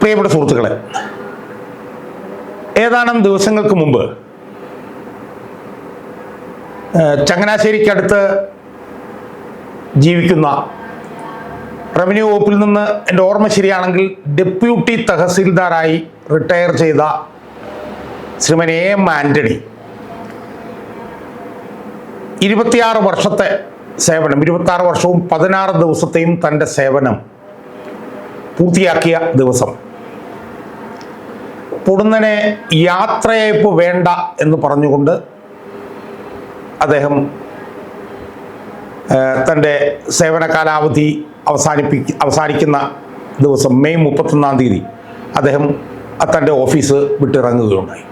പ്രിയപ്പെട്ട സുഹൃത്തുക്കളെ ഏതാനും ദിവസങ്ങൾക്ക് മുമ്പ് ചങ്ങനാശ്ശേരിക്കടുത്ത് ജീവിക്കുന്ന റവന്യൂ വകുപ്പിൽ നിന്ന് എന്റെ ഓർമ്മ ശരിയാണെങ്കിൽ ഡെപ്യൂട്ടി തഹസീൽദാറായി റിട്ടയർ ചെയ്ത ശ്രീമൻ എ എം ആന്റണി ഇരുപത്തിയാറ് വർഷത്തെ സേവനം ഇരുപത്താറ് വർഷവും പതിനാറ് ദിവസത്തെയും തന്റെ സേവനം പൂർത്തിയാക്കിയ ദിവസം. പൊടുന്നനെ യാത്രയയപ്പ് വേണ്ട എന്ന് പറഞ്ഞുകൊണ്ട് അദ്ദേഹം തന്റെ സേവന കാലാവധി അവസാനിപ്പി അവസാനിക്കുന്ന ദിവസം മെയ് മുപ്പത്തൊന്നാം തീയതി അദ്ദേഹം തന്റെ ഓഫീസ് വിട്ടിറങ്ങുകയുണ്ടായി.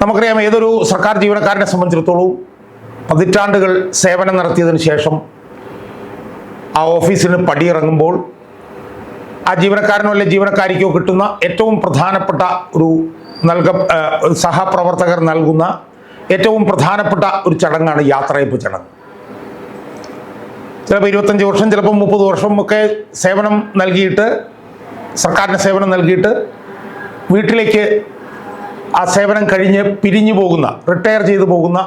നമുക്കറിയാം ഏതൊരു സർക്കാർ ജീവനക്കാരനെ സംബന്ധിച്ചിടത്തോളം പതിറ്റാണ്ടുകൾ സേവനം നടത്തിയതിന് ശേഷം ആ ഓഫീസിന് പടിയിറങ്ങുമ്പോൾ ആ ജീവനക്കാരനോ അല്ലെ ജീവനക്കാരിക്കോ കിട്ടുന്ന ഏറ്റവും പ്രധാനപ്പെട്ട ഒരു നൽക സഹപ്രവർത്തകർ നൽകുന്ന ഏറ്റവും പ്രധാനപ്പെട്ട ഒരു ചടങ്ങാണ് യാത്രയപ്പ് ചടങ്ങ്. ചിലപ്പോൾ ഇരുപത്തഞ്ച് വർഷം ചിലപ്പോൾ മുപ്പത് വർഷം ഒക്കെ സേവനം നൽകിയിട്ട് സർക്കാരിന് സേവനം നൽകിയിട്ട് വീട്ടിലേക്ക് ആ സേവനം കഴിഞ്ഞ് പിരിഞ്ഞു പോകുന്ന റിട്ടയർ ചെയ്തു പോകുന്ന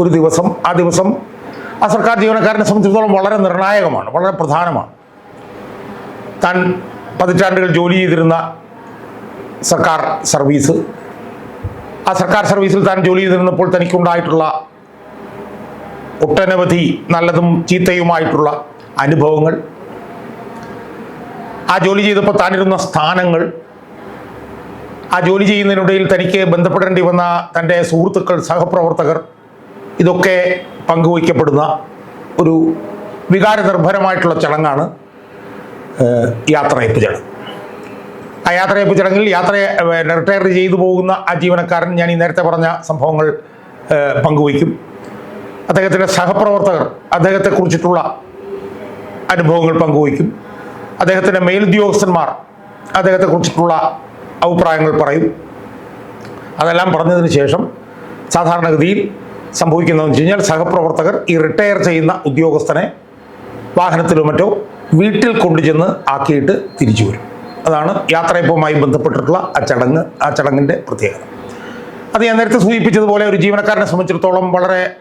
ഒരു ദിവസം ആ ദിവസം ആ സർക്കാർ ജീവനക്കാരനെ സംബന്ധിച്ചിടത്തോളം വളരെ നിർണായകമാണ് വളരെ പ്രധാനമാണ്. താൻ പതിറ്റാണ്ടുകൾ ജോലി ചെയ്തിരുന്ന സർക്കാർ സർവീസ്. ആ സർക്കാർ സർവീസിൽ താൻ ജോലി ചെയ്തിരുന്നപ്പോൾ തനിക്കുണ്ടായിട്ടുള്ള ഒട്ടനവധി നല്ലതും ചീത്തയുമായിട്ടുള്ള അനുഭവങ്ങൾ. ആ ജോലി ചെയ്തപ്പോൾ താനിരുന്ന സ്ഥാനങ്ങൾ. ആ ജോലി ചെയ്യുന്നതിനിടയിൽ തനിക്ക് ബന്ധപ്പെടേണ്ടി വന്ന തന്റെ സുഹൃത്തുക്കൾ സഹപ്രവർത്തകർ ഇതൊക്കെ പങ്കുവയ്ക്കപ്പെടുന്ന ഒരു വികാരനിർഭരമായിട്ടുള്ള ചടങ്ങാണ്. യാത്രയപ്പ് ചടങ്ങ് ആ യാത്രയപ്പ് ചടങ്ങിൽ യാത്ര റിട്ടയർ ചെയ്തു പോകുന്ന ആ ജീവനക്കാരൻ ഞാൻ ഈ നേരത്തെ പറഞ്ഞ സംഭവങ്ങൾ പങ്കുവയ്ക്കും. അദ്ദേഹത്തിന്റെ സഹപ്രവർത്തകർ അദ്ദേഹത്തെക്കുറിച്ചിട്ടുള്ള അനുഭവങ്ങൾ പങ്കുവയ്ക്കും. അദ്ദേഹത്തിന്റെ മേലുദ്യോഗസ്ഥന്മാർ അദ്ദേഹത്തെക്കുറിച്ചിട്ടുള്ള അഭിപ്രായങ്ങൾ പറയും. അതെല്ലാം പറഞ്ഞതിന് ശേഷം സാധാരണഗതിയിൽ സംഭവിക്കുന്നതെന്ന് വെച്ച് കഴിഞ്ഞാൽ സഹപ്രവർത്തകർ ഈ റിട്ടയർ ചെയ്യുന്ന ഉദ്യോഗസ്ഥനെ വാഹനത്തിലോ മറ്റോ വീട്ടിൽ കൊണ്ടുചെന്ന് ആക്കിയിട്ട് തിരിച്ചു വരും. അതാണ് യാത്രയപ്പവുമായി ബന്ധപ്പെട്ടിട്ടുള്ള ആ ചടങ്ങ് ആ ചടങ്ങിന്റെ പ്രത്യേകത. അത് ഞാൻ നേരത്തെ സൂചിപ്പിച്ചതുപോലെ ഒരു ജീവനക്കാരനെ സംബന്ധിച്ചിടത്തോളം വളരെ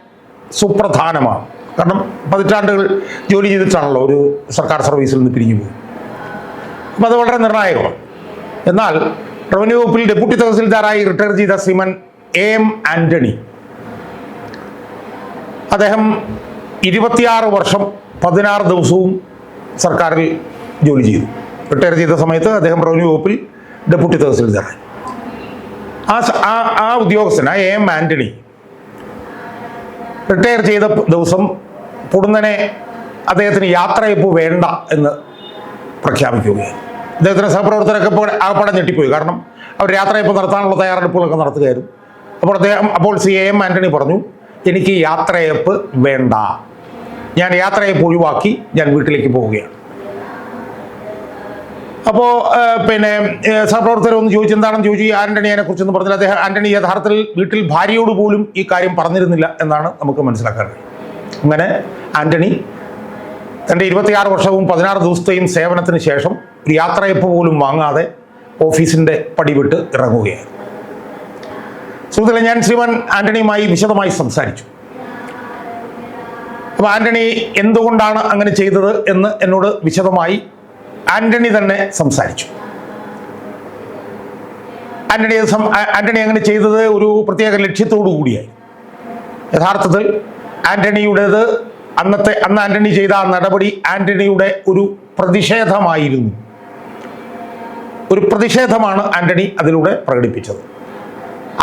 സുപ്രധാനമാണ്. കാരണം പതിറ്റാണ്ടുകൾ ജോലി ചെയ്തിട്ടാണല്ലോ ഒരു സർക്കാർ സർവീസിൽ നിന്ന് പിരിഞ്ഞു പോകും അപ്പം അത് വളരെ നിർണായകമാണ്. എന്നാൽ റവന്യൂ വകുപ്പിൽ ഡെപ്യൂട്ടി തഹസിൽദാറായി റിട്ടയർ ചെയ്ത ശ്രീമൻ എ എം ആന്റണി അദ്ദേഹം ഇരുപത്തിയാറ് വർഷം പതിനാറ് ദിവസവും സർക്കാരിൽ ജോലി ചെയ്തു. റിട്ടയർ ചെയ്ത സമയത്ത് അദ്ദേഹം റവന്യൂ വകുപ്പിൽ ഡെപ്യൂട്ടി തഹസിൽദാറായി ആ ആ ഉദ്യോഗസ്ഥൻ ആ എ എം ആന്റണി റിട്ടയർ ചെയ്ത ദിവസം പൊടുന്നനെ അദ്ദേഹത്തിന് യാത്രയപ്പ് വേണ്ട എന്ന് പ്രഖ്യാപിക്കുകയാണ് അദ്ദേഹത്തിന്റെ സഹപ്രവർത്തകരൊക്കെ ഇപ്പോൾ ആകപ്പാടെ ഞെട്ടിപ്പോയി. കാരണം അവർ യാത്രയപ്പ് നടത്താനുള്ള തയ്യാറെടുപ്പുകളൊക്കെ നടത്തുകയായിരുന്നു. അപ്പോൾ അദ്ദേഹം അപ്പോൾ സി എ എം ആന്റണി പറഞ്ഞു എനിക്ക് യാത്രയപ്പ് വേണ്ട. ഞാൻ യാത്രയെ ഒഴിവാക്കി ഞാൻ വീട്ടിലേക്ക് പോവുകയാണ്. അപ്പോൾ പിന്നെ ഒന്ന് ചോദിച്ചു എന്താണെന്ന് ചോദിച്ചു? ഈ ആന്റണി അതിനെക്കുറിച്ചൊന്നും പറഞ്ഞില്ല അദ്ദേഹം ആന്റണി യഥാർത്ഥത്തിൽ വീട്ടിൽ ഭാര്യയോട് പോലും ഈ കാര്യം പറഞ്ഞിരുന്നില്ല എന്നാണ് നമുക്ക് മനസ്സിലാക്കാൻ അങ്ങനെ ആന്റണി തന്റെ ഇരുപത്തിയാറ് വർഷവും പതിനാറ് ദിവസത്തെയും സേവനത്തിന് ശേഷം യാത്രയപ്പ് പോലും വാങ്ങാതെ ഓഫീസിന്റെ പടിവിട്ട് ഇറങ്ങുകയായിരുന്നു. സുഹൃത്തുക്കളെ ഞാൻ ശ്രീമാൻ ആന്റണിയുമായി വിശദമായി സംസാരിച്ചു. അപ്പോൾ ആന്റണി എന്തുകൊണ്ടാണ് അങ്ങനെ ചെയ്തത് എന്ന് എന്നോട് വിശദമായി ആന്റണി തന്നെ സംസാരിച്ചു. ആന്റണി ആന്റണി അങ്ങനെ ചെയ്തത് ഒരു പ്രത്യേക ലക്ഷ്യത്തോടു കൂടിയായി. യഥാർത്ഥത്തിൽ ആന്റണിയുടേത് അന്നത്തെ അന്ന് ആന്റണി ചെയ്ത നടപടി ആന്റണിയുടെ ഒരു പ്രതിഷേധമായിരുന്നു. ഒരു പ്രതിഷേധമാണ് ആന്റണി അതിലൂടെ പ്രകടിപ്പിച്ചത്.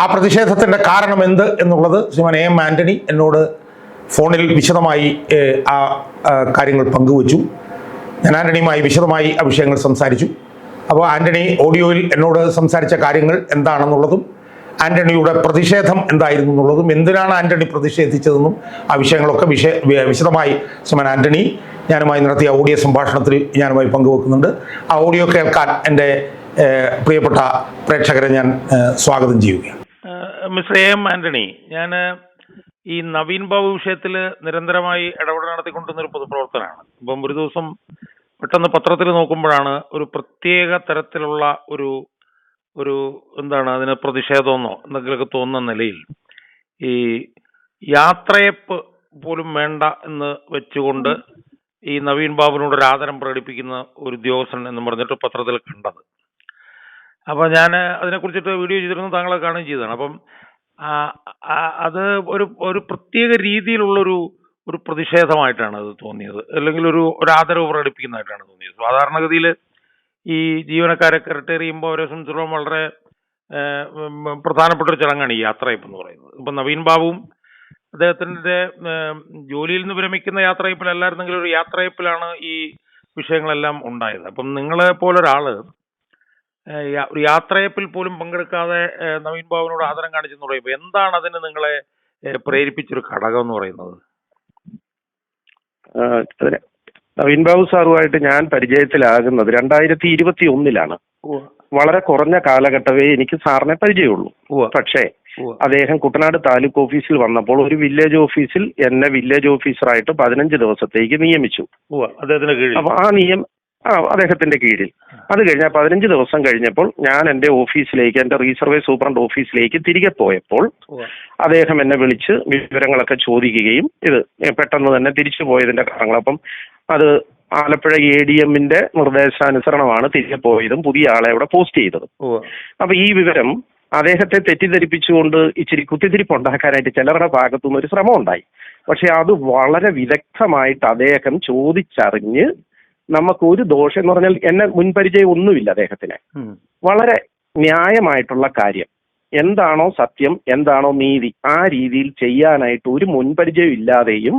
ആ പ്രതിഷേധത്തിന്റെ കാരണം എന്ത് എന്നുള്ളത് ശ്രീമാൻ എം ആന്റണി എന്നോട് ഫോണിൽ വിശദമായി ആ കാര്യങ്ങൾ പങ്കുവച്ചു. ഞാൻ ആന്റണിയുമായി വിശദമായി ആ വിഷയങ്ങൾ സംസാരിച്ചു. അപ്പോൾ ആന്റണി ഓഡിയോയിൽ എന്നോട് സംസാരിച്ച കാര്യങ്ങൾ എന്താണെന്നുള്ളതും ആന്റണിയുടെ പ്രതിഷേധം എന്തായിരുന്നു എന്നുള്ളതും എന്തിനാണ് ആന്റണി പ്രതിഷേധിച്ചതെന്നും ആ വിഷയങ്ങളൊക്കെ വിഷയ വിശദമായി സുമൻ ആന്റണി ഞാനുമായി നടത്തിയ ഓഡിയോ സംഭാഷണത്തിൽ ഞാനുമായി പങ്കുവെക്കുന്നുണ്ട്. ആ ഓഡിയോ കേൾക്കാൻ എന്റെ പ്രിയപ്പെട്ട പ്രേക്ഷകരെ ഞാൻ സ്വാഗതം ചെയ്യുകയാണ്. മിസ്റ്റർ എം ആന്റണി ഞാൻ ഈ നവീൻ ബാബു വിഷയത്തിൽ നിരന്തരമായി ഇടപെടൽ നടത്തിക്കൊണ്ടിരുന്ന ഒരു പൊതുപ്രവർത്തനാണ് ഇപ്പം ഒരു ദിവസം പെട്ടെന്ന് പത്രത്തിൽ നോക്കുമ്പോഴാണ് ഒരു പ്രത്യേക തരത്തിലുള്ള ഒരു ഒരു എന്താണ് അതിന് പ്രതിഷേധമെന്നോ എന്തെങ്കിലുമൊക്കെ തോന്നുന്ന നിലയിൽ ഈ യാത്രയപ്പ് പോലും വേണ്ട എന്ന് വെച്ചുകൊണ്ട് ഈ നവീൻ ബാബുവിനോട് ഒരു ആദരം പ്രകടിപ്പിക്കുന്ന ഒരു ഉദ്യോഗസ്ഥൻ എന്ന് പറഞ്ഞിട്ട് പത്രത്തിൽ കണ്ടത്. അപ്പൊ ഞാൻ അതിനെ കുറിച്ചിട്ട് വീഡിയോ ചെയ്തിരുന്നു താങ്കളെ കാണുകയും ചെയ്തതാണ്. അപ്പം അത് ഒരു ഒരു പ്രത്യേക രീതിയിലുള്ളൊരു ഒരു പ്രതിഷേധമായിട്ടാണ് അത് തോന്നിയത്. അല്ലെങ്കിൽ ഒരു ഒരു ആദരവ് പ്രകടിപ്പിക്കുന്നതായിട്ടാണ് തോന്നിയത്. സാധാരണഗതിയിൽ ഈ ജീവനക്കാരൊക്കെ റിട്ടയർ ചെയ്യുമ്പോൾ അവരെ സംബന്ധിച്ചിടത്തോളം വളരെ പ്രധാനപ്പെട്ട ഒരു ചടങ്ങാണ് ഈ യാത്രയപ്പ് എന്ന് പറയുന്നത്. ഇപ്പം നവീൻ ബാബുവും അദ്ദേഹത്തിന്റെ ജോലിയിൽ നിന്ന് വിരമിക്കുന്ന യാത്രയപ്പിലല്ലായിരുന്നെങ്കിൽ ഒരു യാത്രയപ്പിലാണ് ഈ വിഷയങ്ങളെല്ലാം ഉണ്ടായത്. അപ്പം നിങ്ങളെ പോലൊരാൾ ഒരു യാത്രയപ്പിൽ പോലും പങ്കെടുക്കാതെ നവീൻ ബാബുവിനോട് ആദരം കാണിച്ചെന്ന് പറയുമ്പോൾ എന്താണ് അതിന് നിങ്ങളെ പ്രേരിപ്പിച്ചൊരു ഘടകം എന്ന് പറയുന്നത് നവീൻ ബാബു സാറുമായിട്ട് ഞാൻ പരിചയത്തിലാകുന്നത് രണ്ടായിരത്തി ഇരുപത്തി ഒന്നിലാണ് വളരെ കുറഞ്ഞ കാലഘട്ടമേ എനിക്ക് സാറിനെ പരിചയമുള്ളൂ. പക്ഷേ അദ്ദേഹം കുട്ടനാട് താലൂക്ക് ഓഫീസിൽ വന്നപ്പോൾ ഒരു വില്ലേജ് ഓഫീസിൽ എന്നെ വില്ലേജ് ഓഫീസറായിട്ട് പതിനഞ്ച് ദിവസത്തേക്ക് നിയമിച്ചു. അപ്പൊ ആ നിയം ആ അദ്ദേഹത്തിന്റെ കീഴിൽ. അത് കഴിഞ്ഞ പതിനഞ്ച് ദിവസം കഴിഞ്ഞപ്പോൾ ഞാൻ എന്റെ ഓഫീസിലേക്ക് എന്റെ റീസർവേ സൂപ്രണ്ട് ഓഫീസിലേക്ക് തിരികെ പോയപ്പോൾ അദ്ദേഹം എന്നെ വിളിച്ച് വിവരങ്ങളൊക്കെ ചോദിക്കുകയും ഇത് പെട്ടെന്ന് തന്നെ തിരിച്ചു പോയതിന്റെ കാരണങ്ങൾ. അപ്പം അത് ആലപ്പുഴ എ ഡി എമ്മിന്റെ നിർദ്ദേശാനുസരണമാണ് തിരികെ പോയതും പുതിയ ആളെ അവിടെ പോസ്റ്റ് ചെയ്തതും. അപ്പൊ ഈ വിവരം അദ്ദേഹത്തെ തെറ്റിദ്ധരിപ്പിച്ചുകൊണ്ട് ഇച്ചിരി കുത്തിത്തിരിപ്പ് ഉണ്ടാക്കാനായിട്ട് ചിലരുടെ ഭാഗത്തുനിന്ന് ഒരു ശ്രമം ഉണ്ടായി പക്ഷെ അത് വളരെ വിദഗ്ധമായിട്ട് അദ്ദേഹം ചോദിച്ചറിഞ്ഞ് നമുക്ക് ഒരു ദോഷം എന്ന് പറഞ്ഞാൽ എന്നെ മുൻപരിചയം ഒന്നുമില്ല അദ്ദേഹത്തിന്. വളരെ ന്യായമായിട്ടുള്ള കാര്യം. എന്താണോ സത്യം എന്താണോ നീതി ആ രീതിയിൽ ചെയ്യാനായിട്ട് ഒരു മുൻപരിചയം ഇല്ലാതെയും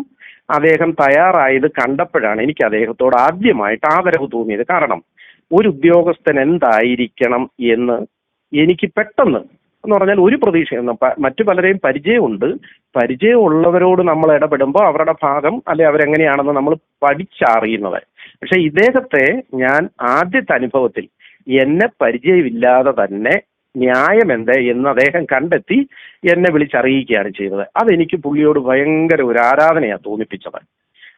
അദ്ദേഹം തയ്യാറായത് കണ്ടപ്പോഴാണ് എനിക്ക് അദ്ദേഹത്തോട് ആദ്യമായിട്ട് ആദരവ് തോന്നിയത്. കാരണം ഒരു ഉദ്യോഗസ്ഥൻ എന്തായിരിക്കണം എന്ന് എനിക്ക് പെട്ടെന്ന് എന്ന് പറഞ്ഞാൽ ഒരു പ്രതീക്ഷ മറ്റു പലരെയും പരിചയമുണ്ട്. പരിചയമുള്ളവരോട് നമ്മൾ ഇടപെടുമ്പോൾ അവരുടെ ഭാഗം അല്ലെ അവരെങ്ങനെയാണെന്ന് നമ്മൾ പഠിച്ചറിയുന്നത്. പക്ഷെ ഇദ്ദേഹത്തെ ഞാൻ ആദ്യത്തെ അനുഭവത്തിൽ എന്നെ പരിചയമില്ലാതെ തന്നെ ന്യായം എന്ത് എന്ന് അദ്ദേഹം കണ്ടെത്തി എന്നെ വിളിച്ചറിയിക്കുകയാണ് ചെയ്തത്. അതെനിക്ക് പുള്ളിയോട് ഭയങ്കര ഒരു ആരാധനയാണ് തോന്നിപ്പിച്ചത്.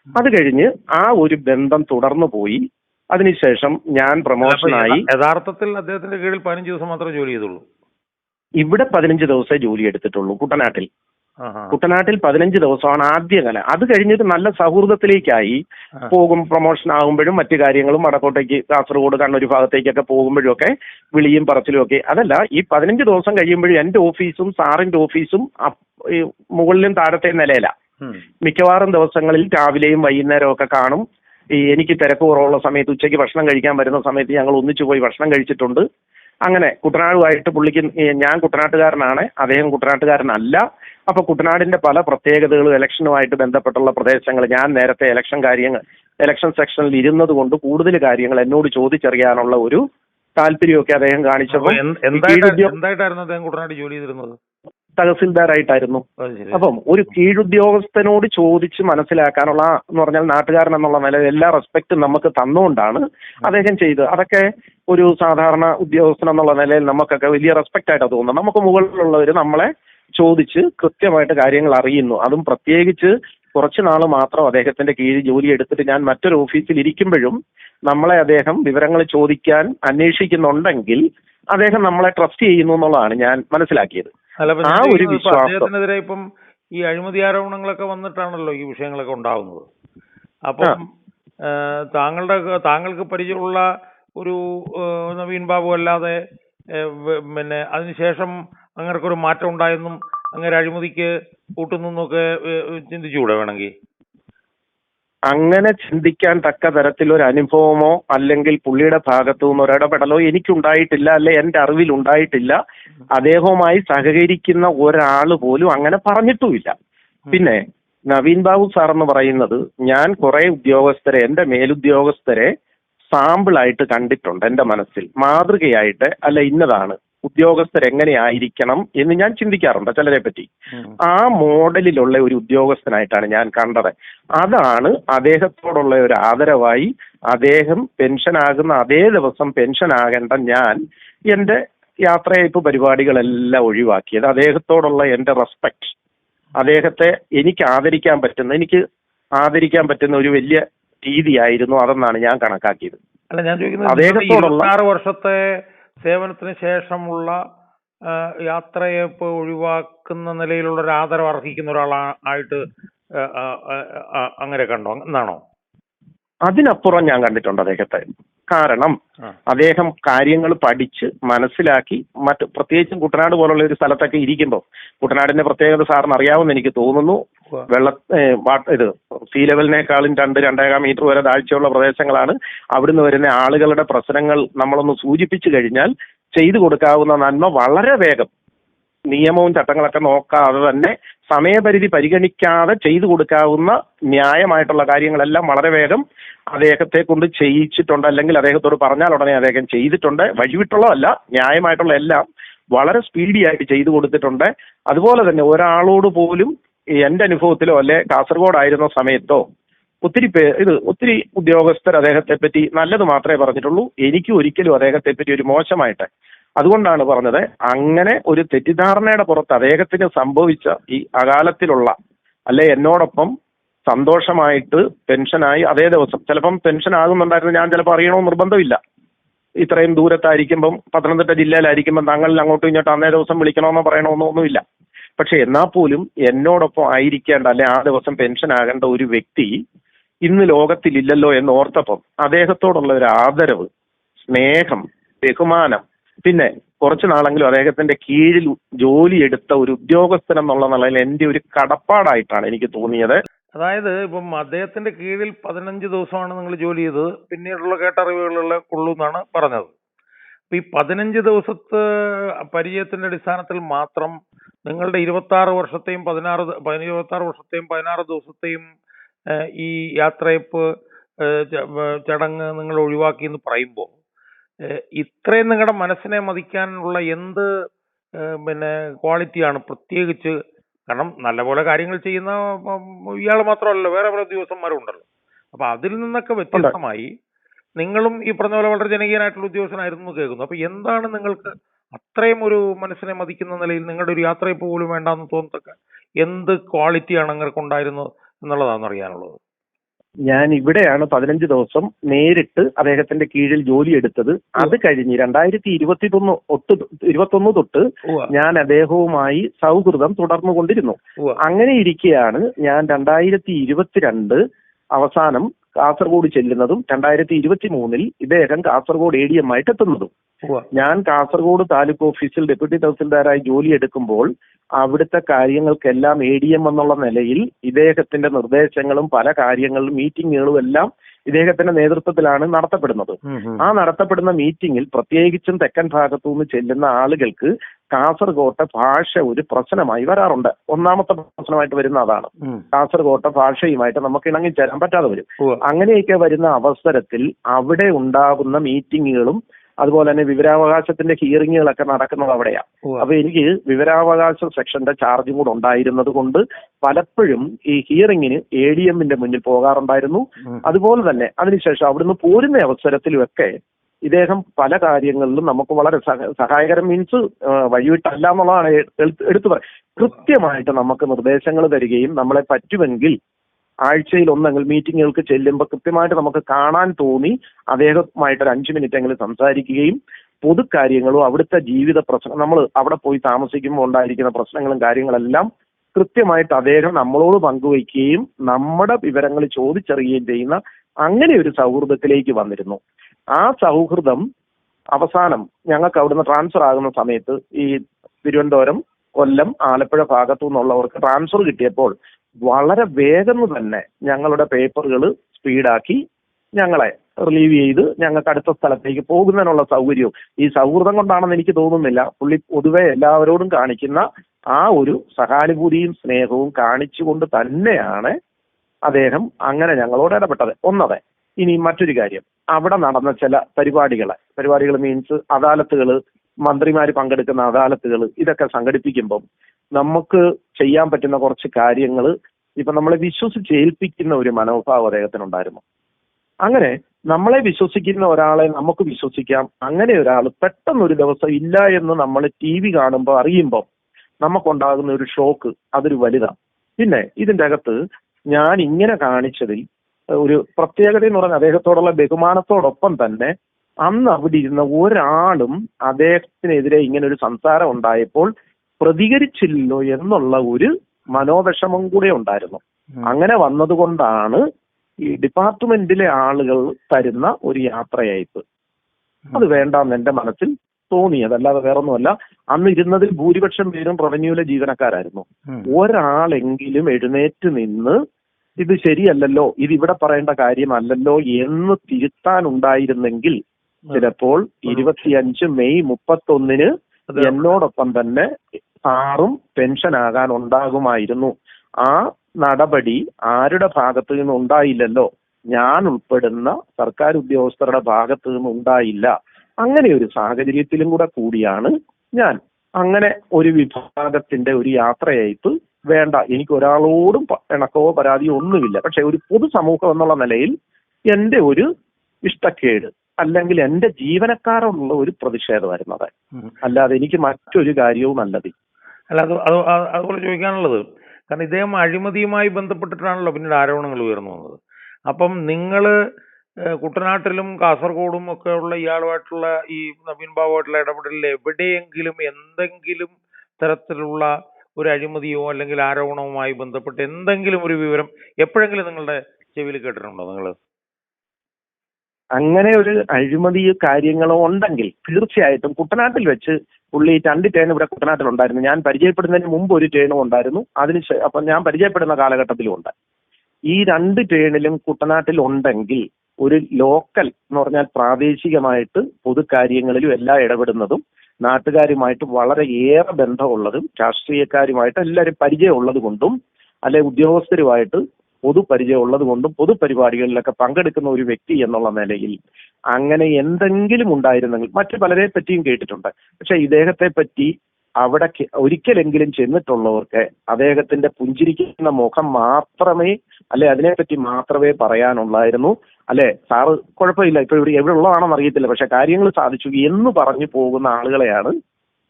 അത് കഴിഞ്ഞ് ആ ഒരു ബന്ധം തുടർന്നു പോയി. അതിനുശേഷം ഞാൻ പ്രൊമോഷനായി യഥാർത്ഥത്തിൽ അദ്ദേഹത്തിന്റെ കീഴിൽ പതിനഞ്ച് ദിവസം മാത്രമേ ജോലി ചെയ്തുള്ളൂ. ഇവിടെ പതിനഞ്ച് ദിവസമേ ജോലി എടുത്തിട്ടുള്ളൂ കുട്ടനാട്ടിൽ. കുട്ടനാട്ടിൽ പതിനഞ്ച് ദിവസമാണ് ആദ്യ കല. അത് കഴിഞ്ഞിട്ട് നല്ല സൗഹൃദത്തിലേക്കായി പോകും പ്രൊമോഷൻ ആകുമ്പോഴും മറ്റു കാര്യങ്ങളും വടക്കോട്ടേക്ക് കാസർഗോഡ് കണ്ണൂർ ഭാഗത്തേക്കൊക്കെ പോകുമ്പോഴും ഒക്കെ വിളിയും പറച്ചിലും ഒക്കെ. അതല്ല ഈ പതിനഞ്ച് ദിവസം കഴിയുമ്പോഴും എന്റെ ഓഫീസും സാറിന്റെ ഓഫീസും മുകളിലും താഴത്തെ നിലയില. മിക്കവാറും ദിവസങ്ങളിൽ രാവിലെയും വൈകുന്നേരവും ഒക്കെ കാണും. ഈ എനിക്ക് തിരക്ക് കുറവുള്ള സമയത്ത് ഉച്ചയ്ക്ക് ഭക്ഷണം കഴിക്കാൻ വരുന്ന സമയത്ത് ഞങ്ങൾ ഒന്നിച്ചു പോയി ഭക്ഷണം കഴിച്ചിട്ടുണ്ട്. അങ്ങനെ കുട്ടനാടുമായിട്ട് പുള്ളിക്ക് ഞാൻ കുട്ടനാട്ടുകാരനാണ് അദ്ദേഹം കുട്ടനാട്ടുകാരനല്ല. അപ്പൊ കുട്ടനാടിന്റെ പല പ്രത്യേകതകളും ഇലക്ഷനുമായിട്ട് ബന്ധപ്പെട്ടുള്ള പ്രദേശങ്ങൾ. ഞാൻ നേരത്തെ ഇലക്ഷൻ കാര്യങ്ങൾ ഇലക്ഷൻ സെക്ഷനിൽ ഇരുന്നത് കൊണ്ട് കൂടുതൽ കാര്യങ്ങൾ എന്നോട് ചോദിച്ചറിയാനുള്ള ഒരു താല്പര്യമൊക്കെ അദ്ദേഹം കാണിച്ചപ്പോൾ എന്തായിട്ടായിരുന്നു അദ്ദേഹം കുട്ടനാട് ജോലി ചെയ്തിരുന്നത്? തഹസിൽദാരായിട്ടായിരുന്നു. അപ്പം ഒരു കീഴുദ്യോഗസ്ഥനോട് ചോദിച്ച് മനസ്സിലാക്കാനുള്ള എന്ന് പറഞ്ഞാൽ നാട്ടുകാരൻ എന്നുള്ള നില എല്ലാ റെസ്പെക്റ്റും നമുക്ക് തന്നുകൊണ്ടാണ് അദ്ദേഹം ചെയ്തത്. അതൊക്കെ ഒരു സാധാരണ ഉദ്യോഗസ്ഥൻ എന്നുള്ള നിലയിൽ നമുക്കൊക്കെ വലിയ റെസ്പെക്റ്റ് ആയിട്ടാണ് തോന്നുന്നത്. നമുക്ക് മുകളിലുള്ളവർ നമ്മളെ ചോദിച്ച് കൃത്യമായിട്ട് കാര്യങ്ങൾ അറിയുന്നു. അതും പ്രത്യേകിച്ച് കുറച്ചു നാൾ മാത്രം അദ്ദേഹത്തിന്റെ കീഴിൽ ജോലി എടുത്തിട്ട് ഞാൻ മറ്റൊരു ഓഫീസിൽ ഇരിക്കുമ്പോഴും നമ്മളെ അദ്ദേഹം വിവരങ്ങൾ ചോദിക്കാൻ അന്വേഷിക്കുന്നുണ്ടെങ്കിൽ അദ്ദേഹം നമ്മളെ ട്രസ്റ്റ് ചെയ്യുന്നു എന്നുള്ളതാണ് ഞാൻ മനസ്സിലാക്കിയത്. ആ ഒരു വിശ്വാസം. ഇപ്പം ഈ അഴിമതി ആരോപണങ്ങളൊക്കെ വന്നിട്ടാണല്ലോ ഈ വിഷയങ്ങളൊക്കെ ഉണ്ടാവുന്നത്. അപ്പം താങ്കളുടെ താങ്കൾക്ക് പരിചയമുള്ള ഒരു നവീൻ ബാബു അല്ലാതെ പിന്നെ അതിനുശേഷം അങ്ങനൊക്കെ ഒരു മാറ്റം ഉണ്ടായെന്നും അങ്ങനെ അഴിമതിക്ക് കൂട്ടുന്നൊക്കെ ചിന്തിച്ചുകൂടെ വേണമെങ്കിൽ? അങ്ങനെ ചിന്തിക്കാൻ തക്ക തരത്തിൽ ഒരു അനുഭവമോ അല്ലെങ്കിൽ പുള്ളിയുടെ ഭാഗത്തു നിന്ന് ഒരു ഇടപെടലോ എനിക്കുണ്ടായിട്ടില്ല അല്ലെ എന്റെ അറിവിൽ ഉണ്ടായിട്ടില്ല. അദ്ദേഹവുമായി സഹകരിക്കുന്ന ഒരാൾ പോലും അങ്ങനെ പറഞ്ഞിട്ടുമില്ല. പിന്നെ നവീൻ ബാബു സാർ എന്ന് പറയുന്നത് ഞാൻ കുറെ ഉദ്യോഗസ്ഥരെ എന്റെ മേലുദ്യോഗസ്ഥരെ സാമ്പിളായിട്ട് കണ്ടിട്ടുണ്ട് എന്റെ മനസ്സിൽ. മാതൃകയായിട്ട് അല്ല ഇന്നതാണ്. ഉദ്യോഗസ്ഥർ എങ്ങനെയായിരിക്കണം എന്ന് ഞാൻ ചിന്തിക്കാറുണ്ട് ചിലരെ പറ്റി ആ മോഡലിലുള്ള ഒരു ഉദ്യോഗസ്ഥനായിട്ടാണ് ഞാൻ കണ്ടത്. അതാണ് അദ്ദേഹത്തോടുള്ള ഒരു ആദരവായി അദ്ദേഹം പെൻഷനാകുന്ന അതേ ദിവസം പെൻഷനാകേണ്ട ഞാൻ എന്റെ യാത്രയയപ്പ് പരിപാടികളെല്ലാം ഒഴിവാക്കിയത്. അദ്ദേഹത്തോടുള്ള എന്റെ റെസ്പെക്ട് അദ്ദേഹത്തെ എനിക്ക് ആദരിക്കാൻ പറ്റുന്ന എനിക്ക് ആദരിക്കാൻ പറ്റുന്ന ഒരു വലിയ രീതിയായിരുന്നു അതെന്നാണ് ഞാൻ കണക്കാക്കിയത്. അല്ല ഞാൻ ചോദിക്കുന്നത് അദ്ദേഹത്തോടുള്ള- ആറ് വർഷത്തെ സേവനത്തിന് ശേഷമുള്ള യാത്രയെ ഇപ്പോൾ ഒഴിവാക്കുന്ന നിലയിലുള്ള ഒരു ആദരവ് അർഹിക്കുന്ന ഒരാളായിട്ട് ആ, ആ, ആ, ആ, അങ്ങനെ കണ്ടോ? എന്നാണോ? അതിനപ്പുറം ഞാൻ കണ്ടിട്ടുണ്ട് അദ്ദേഹത്തെ. കാരണം അദ്ദേഹം കാര്യങ്ങൾ പഠിച്ച് മനസ്സിലാക്കി മറ്റ് പ്രത്യേകിച്ചും കുട്ടനാട് പോലുള്ള ഒരു സ്ഥലത്തൊക്കെ ഇരിക്കുമ്പോൾ കുട്ടനാടിന്റെ പ്രത്യേകത സാറിന് അറിയാവുന്ന എനിക്ക് തോന്നുന്നു. വെള്ള ഇത് സീ ലെവലിനേക്കാളും രണ്ട് രണ്ടേകാം മീറ്റർ വരെ താഴ്ചയുള്ള പ്രദേശങ്ങളാണ്. അവിടുന്ന് വരുന്ന ആളുകളുടെ പ്രശ്നങ്ങൾ നമ്മളൊന്ന് സൂചിപ്പിച്ചു കഴിഞ്ഞാൽ ചെയ്തു കൊടുക്കാവുന്ന നന്മ വളരെ വേഗം. നിയമവും ചട്ടങ്ങളൊക്കെ നോക്കാതെ തന്നെ സമയപരിധി പരിഗണിക്കാതെ ചെയ്തു കൊടുക്കാവുന്ന ന്യായമായിട്ടുള്ള കാര്യങ്ങളെല്ലാം വളരെ വേഗം അദ്ദേഹത്തെ കൊണ്ട് ചെയ്യിച്ചിട്ടുണ്ട്. അല്ലെങ്കിൽ അദ്ദേഹത്തോട് പറഞ്ഞാൽ ഉടനെ അദ്ദേഹം ചെയ്തിട്ടുണ്ട്. വഴിവിട്ടുള്ളതല്ല ന്യായമായിട്ടുള്ള എല്ലാം വളരെ സ്പീഡിയായിട്ട് ചെയ്തു കൊടുത്തിട്ടുണ്ട്. അതുപോലെ തന്നെ ഒരാളോട് പോലും എന്റെ അനുഭവത്തിലോ അല്ലെ കാസർഗോഡായിരുന്ന സമയത്തോ ഒത്തിരി പേ ഇത് ഒത്തിരി ഉദ്യോഗസ്ഥർ അദ്ദേഹത്തെ പറ്റി നല്ലത് മാത്രമേ പറഞ്ഞിട്ടുള്ളൂ. എനിക്ക് ഒരിക്കലും അദ്ദേഹത്തെ പറ്റി ഒരു മോശമായിട്ട് അതുകൊണ്ടാണ് പറഞ്ഞത്. അങ്ങനെ ഒരു തെറ്റിദ്ധാരണയുടെ പുറത്ത് അദ്ദേഹത്തിന് സംഭവിച്ച ഈ അകാലത്തിലുള്ള അല്ലെ എന്നോടൊപ്പം സന്തോഷമായിട്ട് പെൻഷനായി അതേ ദിവസം ചിലപ്പം പെൻഷൻ ആകുന്നുണ്ടായിരുന്നു ഞാൻ ചിലപ്പോൾ അറിയണമെന്ന് നിർബന്ധമില്ല. ഇത്രയും ദൂരത്തായിരിക്കുമ്പം പത്തനംതിട്ട ജില്ലയിലായിരിക്കുമ്പം താങ്കളിൽ അങ്ങോട്ടും ഇങ്ങോട്ടും അന്നേ ദിവസം വിളിക്കണമെന്നോ പറയണമെന്നോ ഒന്നുമില്ല. പക്ഷെ എന്നാൽ പോലും എന്നോടൊപ്പം ആയിരിക്കേണ്ട അല്ലെ ആ ദിവസം പെൻഷൻ ആകേണ്ട ഒരു വ്യക്തി ഇന്ന് ലോകത്തിലില്ലല്ലോ എന്ന് ഓർത്തപ്പം അദ്ദേഹത്തോടുള്ള ഒരു ആദരവ് സ്നേഹം ബഹുമാനം പിന്നെ കുറച്ചു നാളെങ്കിലും അദ്ദേഹത്തിന്റെ കീഴിൽ ജോലി എടുത്ത ഒരു ഉദ്യോഗസ്ഥൻ എന്നുള്ള നിലയിൽ എന്റെ ഒരു കടപ്പാടായിട്ടാണ് എനിക്ക് തോന്നിയത്. അതായത് ഇപ്പം അദ്ദേഹത്തിന്റെ കീഴിൽ പതിനഞ്ച് ദിവസമാണ് നിങ്ങൾ ജോലി ചെയ്തത്. പിന്നീടുള്ള കേട്ടറിവുകളിലുള്ള ഉള്ളൂ എന്നാണ് പറഞ്ഞത്. അപ്പൊ ഈ പതിനഞ്ച് ദിവസത്തെ പരിചയത്തിന്റെ അടിസ്ഥാനത്തിൽ മാത്രം നിങ്ങളുടെ ഇരുപത്തി ആറ് വർഷത്തെയും പതിനാറ് ഇരുപത്തി വർഷത്തെയും പതിനാറ് ദിവസത്തെയും ഈ യാത്രയപ്പ് ചടങ്ങ് നിങ്ങൾ ഒഴിവാക്കി എന്ന് പറയുമ്പോൾ ഇത്രയും നിങ്ങളുടെ മനസ്സിനെ മതിക്കാനുള്ള എന്ത് പിന്നെ ക്വാളിറ്റിയാണ് പ്രത്യേകിച്ച്? കാരണം നല്ലപോലെ കാര്യങ്ങൾ ചെയ്യുന്ന ഇയാൾ മാത്രമല്ലല്ലോ വേറെ പല ഉദ്യോഗസ്ഥന്മാരും ഉണ്ടല്ലോ അപ്പൊ അതിൽ നിന്നൊക്കെ വ്യത്യസ്തമായി നിങ്ങളും ഈ പറഞ്ഞ പോലെ വളരെ ജനകീയനായിട്ടുള്ള ഉദ്യോഗസ്ഥനായിരുന്നു കേൾക്കുന്നു. അപ്പൊ എന്താണ് നിങ്ങൾക്ക് അത്രയും ഒരു മനസ്സിനെ മതിക്കുന്ന നിലയിൽ നിങ്ങളുടെ ഒരു യാത്രയെ പോലും വേണ്ടാന്ന് തോന്നത്തക്ക എന്ത് ക്വാളിറ്റിയാണ് നിങ്ങൾക്ക് ഉണ്ടായിരുന്നത് എന്നുള്ളതാണ് അറിയാനുള്ളത്? ഞാൻ ഇവിടെയാണ് പതിനഞ്ച് ദിവസം നേരിട്ട് അദ്ദേഹത്തിന്റെ കീഴിൽ ജോലി എടുത്തത്. അത് കഴിഞ്ഞ് രണ്ടായിരത്തി ഇരുപത്തി ഒന്ന് ഒട്ട് ഇരുപത്തൊന്ന് തൊട്ട് ഞാൻ അദ്ദേഹവുമായി സൗഹൃദം തുടർന്നുകൊണ്ടിരുന്നു കൊണ്ടിരുന്നു. അങ്ങനെ ഇരിക്കെയാണ് ഞാൻ രണ്ടായിരത്തി ഇരുപത്തിരണ്ട് അവസാനം കാസർഗോഡ് ചെല്ലുന്നതും രണ്ടായിരത്തി ഇരുപത്തി മൂന്നിൽ ഇദ്ദേഹം കാസർഗോഡ് എ ഡി എം ആയിട്ട് എത്തുന്നതും. ഞാൻ കാസർഗോഡ് താലൂക്ക് ഓഫീസിൽ ഡെപ്യൂട്ടി തഹസിൽദാരായി ജോലി എടുക്കുമ്പോൾ അവിടുത്തെ കാര്യങ്ങൾക്കെല്ലാം എ ഡി എം എന്നുള്ള നിലയിൽ ഇദ്ദേഹത്തിന്റെ നിർദ്ദേശങ്ങളും പല കാര്യങ്ങളും മീറ്റിങ്ങുകളും എല്ലാം ഇദ്ദേഹത്തിന്റെ നേതൃത്വത്തിലാണ് നടത്തപ്പെടുന്നത്. ആ നടത്തപ്പെടുന്ന മീറ്റിംഗിൽ പ്രത്യേകിച്ചും തെക്കൻ ഭാഗത്തു നിന്ന് ചെല്ലുന്ന ആളുകൾക്ക് കാസർഗോട്ടെ ഭാഷ ഒരു പ്രശ്നമായി വരാറുണ്ട്. ഒന്നാമത്തെ പ്രശ്നമായിട്ട് വരുന്ന അതാണ്. ഉം. കാസർഗോട്ടെ ഭാഷയുമായിട്ട് നമുക്ക് ഇണങ്ങിച്ചേരാൻ പറ്റാതെ വരും. അങ്ങനെയൊക്കെ വരുന്ന അവസരത്തിൽ അവിടെ ഉണ്ടാകുന്ന മീറ്റിങ്ങുകളും അതുപോലെ തന്നെ വിവരാവകാശത്തിന്റെ ഹിയറിങ്ങുകളൊക്കെ നടക്കുന്നത് അവിടെയാണ്. അപ്പൊ എനിക്ക് വിവരാവകാശ സെക്ഷന്റെ ചാർജും കൂടെ ഉണ്ടായിരുന്നത് കൊണ്ട് പലപ്പോഴും ഈ ഹിയറിങ്ങിന് എ ഡി എമ്മിന്റെ മുന്നിൽ പോകാറുണ്ടായിരുന്നു. അതുപോലെ തന്നെ അതിനുശേഷം അവിടുന്ന് പോരുന്ന അവസരത്തിലുമൊക്കെ ഇദ്ദേഹം പല കാര്യങ്ങളിലും നമുക്ക് വളരെ സഹ- സഹായകരം മീൻസ് വഴിവിട്ടല്ല എന്നുള്ളതാണ് എടുത്തു പറയുന്നത് കൃത്യമായിട്ട് നമുക്ക് നിർദ്ദേശങ്ങൾ തരികയും നമ്മളെ പറ്റുമെങ്കിൽ ആഴ്ചയിൽ ഒന്നെങ്കിൽ മീറ്റിങ്ങുകൾക്ക് ചെല്ലുമ്പോൾ കൃത്യമായിട്ട് നമുക്ക് കാണാൻ തോന്നി. അദ്ദേഹവുമായിട്ട് ഒരു അഞ്ചു മിനിറ്റ് എങ്കിലും സംസാരിക്കുകയും പൊതുക്കാര്യങ്ങളും അവിടുത്തെ ജീവിത പ്രശ്നം നമ്മൾ അവിടെ പോയി താമസിക്കുമ്പോൾ ഉണ്ടായിരിക്കുന്ന പ്രശ്നങ്ങളും കാര്യങ്ങളെല്ലാം കൃത്യമായിട്ട് അദ്ദേഹം നമ്മളോട് പങ്കുവയ്ക്കുകയും നമ്മുടെ വിവരങ്ങൾ ചോദിച്ചറിയുകയും ചെയ്യുന്ന അങ്ങനെ ഒരു സൗഹൃദത്തിലേക്ക് വന്നിരുന്നു. ആ സൗഹൃദം അവസാനം ഞങ്ങൾക്ക് അവിടുന്ന് ട്രാൻസ്ഫർ ആകുന്ന സമയത്ത് ഈ തിരുവനന്തപുരം കൊല്ലം ആലപ്പുഴ ഭാഗത്തു നിന്നുള്ളവർക്ക് ട്രാൻസ്ഫർ കിട്ടിയപ്പോൾ വളരെ വേഗം തന്നെ ഞങ്ങളുടെ പേപ്പറുകൾ സ്പീഡാക്കി ഞങ്ങളെ റിലീവ് ചെയ്ത് ഞങ്ങൾക്ക് അടുത്ത സ്ഥലത്തേക്ക് പോകുന്നതിനുള്ള സൗകര്യവും. ഈ സൗഹൃദം കൊണ്ടാണെന്ന് എനിക്ക് തോന്നുന്നില്ല. പുള്ളി പൊതുവെ എല്ലാവരോടും കാണിക്കുന്ന ആ ഒരു സഹാനുഭൂതിയും സ്നേഹവും കാണിച്ചുകൊണ്ട് തന്നെയാണ് അദ്ദേഹം അങ്ങനെ ഞങ്ങളോട് ഇടപെട്ടത്. ഒന്നത് ഇനി മറ്റൊരു കാര്യം. അവിടെ നടന്ന ചില പരിപാടികളെ പരിപാടികൾ മീൻസ് അദാലത്തുകൾ മന്ത്രിമാർ പങ്കെടുക്കുന്ന അദാലത്തുകൾ ഇതൊക്കെ സംഘടിപ്പിക്കുമ്പം നമുക്ക് ചെയ്യാൻ പറ്റുന്ന കുറച്ച് കാര്യങ്ങൾ ഇപ്പൊ നമ്മളെ വിശ്വസിച്ച് ഏൽപ്പിക്കുന്ന ഒരു മനോഭാവം അദ്ദേഹത്തിനുണ്ടായിരുന്നു. അങ്ങനെ നമ്മളെ വിശ്വസിക്കുന്ന ഒരാളെ നമുക്ക് വിശ്വസിക്കാം. അങ്ങനെ ഒരാൾ പെട്ടെന്ന് ഒരു ദിവസം ഇല്ല എന്ന് നമ്മൾ ടി വി കാണുമ്പോൾ അറിയുമ്പോൾ നമുക്കുണ്ടാകുന്ന ഒരു ഷോക്ക് അതൊരു വലുതാണ് പിന്നെ ഇതിന്റെ അകത്ത് ഞാൻ ഇങ്ങനെ കാണിച്ചതിൽ ഒരു പ്രത്യേകത എന്ന് പറഞ്ഞാൽ അദ്ദേഹത്തോടുള്ള ബഹുമാനത്തോടൊപ്പം തന്നെ അന്ന് അവിടെ ഇരുന്ന ഒരാളും അദ്ദേഹത്തിനെതിരെ ഇങ്ങനെ ഒരു സംസാരം ഉണ്ടായപ്പോൾ പ്രതികരിച്ചില്ലല്ലോ എന്നുള്ള ഒരു മനോവിഷമം കൂടെ ഉണ്ടായിരുന്നു. അങ്ങനെ വന്നതുകൊണ്ടാണ് ഈ ഡിപ്പാർട്ട്മെന്റിലെ ആളുകൾ തരുന്ന ഒരു യാത്രയയപ്പ്. അത് വേണ്ടാന്ന് എന്റെ മനസ്സിൽ തോന്നിയത് അല്ലാതെ വേറൊന്നുമല്ല. അന്ന് ഇരുന്നതിൽ ഭൂരിപക്ഷം പേരും റവന്യൂവിലെ ജീവനക്കാരായിരുന്നു. ഒരാളെങ്കിലും എഴുന്നേറ്റ് നിന്ന് ഇത് ശരിയല്ലല്ലോ ഇത് ഇവിടെ പറയേണ്ട കാര്യമല്ലല്ലോ എന്ന് തിരുത്താനുണ്ടായിരുന്നെങ്കിൽ ചിലപ്പോൾ ഇരുപത്തിയഞ്ച് മെയ് മുപ്പത്തൊന്നിന്. എന്നോടൊപ്പം തന്നെ സാറും പെൻഷനാകാൻ ഉണ്ടാകുമായിരുന്നു ആ നടപടി ആരുടെ ഭാഗത്തു നിന്നും ഉണ്ടായില്ലല്ലോ? ഞാൻ ഉൾപ്പെടുന്ന സർക്കാർ ഉദ്യോഗസ്ഥരുടെ ഭാഗത്തു നിന്നും ഉണ്ടായില്ല. അങ്ങനെ ഒരു സാഹചര്യത്തിലും കൂടെ കൂടിയാണ് ഞാൻ. അങ്ങനെ ഒരു വിഭാഗത്തിന്റെ ഒരു യാത്രയയപ്പ് വേണ്ട. എനിക്ക് ഒരാളോടും ഇണക്കോ പരാതിയോ ഒന്നുമില്ല. പക്ഷെ ഒരു പൊതുസമൂഹം എന്നുള്ള നിലയിൽ എന്റെ ഒരു ഇഷ്ടക്കേട് അല്ലെങ്കിൽ എന്റെ ജീവനക്കാരോടുള്ള ഒരു പ്രതിഷേധമായിരുന്നു അല്ലാതെ എനിക്ക് മറ്റൊരു കാര്യവും അല്ലത് അല്ല അത് അത് അത് അതുപോലെ ചോദിക്കാനുള്ളത്. കാരണം ഇദ്ദേഹം അഴിമതിയുമായി ബന്ധപ്പെട്ടിട്ടാണല്ലോ പിന്നീട് ആരോപണങ്ങൾ ഉയർന്നു വന്നത്. അപ്പം നിങ്ങൾ കുട്ടനാട്ടിലും കാസർഗോഡും ഒക്കെ ഉള്ള ഇയാളുമായിട്ടുള്ള ഈ നവീൻ ബാബുമായിട്ടുള്ള ഇടപെടലിൽ എവിടെയെങ്കിലും എന്തെങ്കിലും തരത്തിലുള്ള ഒരു അഴിമതിയോ അല്ലെങ്കിൽ ആരോപണവുമായി ബന്ധപ്പെട്ട് എന്തെങ്കിലും ഒരു വിവരം എപ്പോഴെങ്കിലും നിങ്ങളുടെ ചെവിയിൽ കേട്ടിട്ടുണ്ടോ നിങ്ങൾ? അങ്ങനെ ഒരു അഴിമതി കാര്യങ്ങളോ ഉണ്ടെങ്കിൽ തീർച്ചയായിട്ടും കുട്ടനാട്ടിൽ വെച്ച് പുള്ളി രണ്ട് ടേൺ ഇവിടെ കുട്ടനാട്ടിൽ ഉണ്ടായിരുന്നു ഞാൻ പരിചയപ്പെടുന്നതിന് മുമ്പ് ഒരു ടേണും ഉണ്ടായിരുന്നു. അതിന് അപ്പൊ ഞാൻ പരിചയപ്പെടുന്ന കാലഘട്ടത്തിലും ഉണ്ട്. ഈ രണ്ട് ടേണിലും കുട്ടനാട്ടിൽ ഉണ്ടെങ്കിൽ ഒരു ലോക്കൽ എന്ന് പറഞ്ഞാൽ പ്രാദേശികമായിട്ട് പൊതുകാര്യങ്ങളിലും എല്ലാം ഇടപെടുന്നതും നാട്ടുകാരുമായിട്ട് വളരെ ഏറെ ബന്ധമുള്ളതും രാഷ്ട്രീയക്കാരുമായിട്ട് എല്ലാവരും പരിചയമുള്ളത് കൊണ്ടും അല്ലെ ഉദ്യോഗസ്ഥരുമായിട്ട് പൊതുപരിചയമുള്ളത് കൊണ്ടും പൊതുപരിപാടികളിലൊക്കെ പങ്കെടുക്കുന്ന ഒരു വ്യക്തി എന്നുള്ള നിലയിൽ അങ്ങനെ എന്തെങ്കിലും ഉണ്ടായിരുന്നെങ്കിൽ മറ്റു പലരെ പറ്റിയും കേട്ടിട്ടുണ്ട്. പക്ഷെ ഇദ്ദേഹത്തെ പറ്റി അവിടെ ഒരിക്കലെങ്കിലും ചെന്നിട്ടുള്ളവർക്ക് അദ്ദേഹത്തിന്റെ പുഞ്ചിരിക്കുന്ന മുഖം മാത്രമേ അല്ലെ അതിനെപ്പറ്റി മാത്രമേ പറയാനുള്ളായിരുന്നു. അല്ലെ സാറ് കുഴപ്പമില്ല ഇപ്പൊ ഇവിടെ എവിടെ ഉള്ളതാണെന്ന് അറിയത്തില്ല. പക്ഷെ കാര്യങ്ങൾ സാധിച്ചു എന്ന് പറഞ്ഞു പോകുന്ന ആളുകളെയാണ്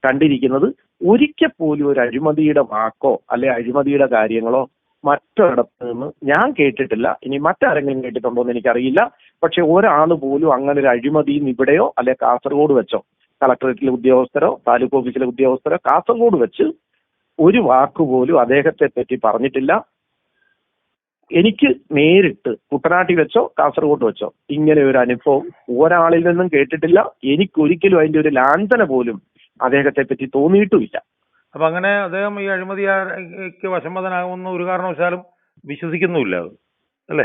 കണ്ടിരിക്കുന്നത്. ഒരിക്കൽ പോലും ഒരു അഴിമതിയുടെ വാക്കോ അല്ലെ അഴിമതിയുടെ കാര്യങ്ങളോ മറ്റൊരിടത്ത് നിന്ന് ഞാൻ കേട്ടിട്ടില്ല. ഇനി മറ്റാരെങ്കിലും കേട്ടിട്ടുണ്ടോ എന്ന് എനിക്കറിയില്ല. പക്ഷെ ഒരാൾ പോലും അങ്ങനെ ഒരു അഴിമതിയും ഇവിടെയോ അല്ലെ കാസർഗോഡ് വെച്ചോ? കളക്ടറേറ്റിലെ ഉദ്യോഗസ്ഥരോ താലൂക്ക് ഓഫീസിലെ ഉദ്യോഗസ്ഥരോ കാസർഗോഡ് വെച്ച് ഒരു വാക്ക് പോലും അദ്ദേഹത്തെ പറ്റി പറഞ്ഞിട്ടില്ല. എനിക്ക് നേരിട്ട് കുട്ടനാട്ടിൽ വെച്ചോ കാസർഗോഡ് വെച്ചോ ഇങ്ങനെ ഒരു അനുഭവം ഒരാളിൽ നിന്നും കേട്ടിട്ടില്ല. എനിക്കൊരിക്കലും അതിന്റെ ഒരു ലാഞ്ചന പോലും അദ്ദേഹത്തെ പറ്റി തോന്നിയിട്ടുമില്ല. അപ്പൊ അങ്ങനെ അദ്ദേഹം ഈ അഴിമതിക്ക് വശംവദനാകുമെന്ന് ഒരു കാരണവശാലും വിശ്വസിക്കുന്നുമില്ല അല്ലേ?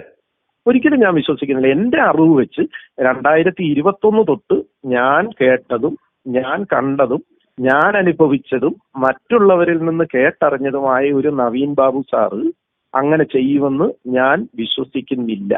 ഒരിക്കലും ഞാൻ വിശ്വസിക്കുന്നില്ല. എന്റെ അറിവ് വെച്ച് രണ്ടായിരത്തി ഇരുപത്തൊന്ന് തൊട്ട് ഞാൻ കേട്ടതും ഞാൻ കണ്ടതും ഞാൻ അനുഭവിച്ചതും മറ്റുള്ളവരിൽ നിന്ന് കേട്ടറിഞ്ഞതുമായ ഒരു നവീൻ ബാബു സാറ് അങ്ങനെ ചെയ്യുമെന്ന് ഞാൻ വിശ്വസിക്കുന്നില്ല.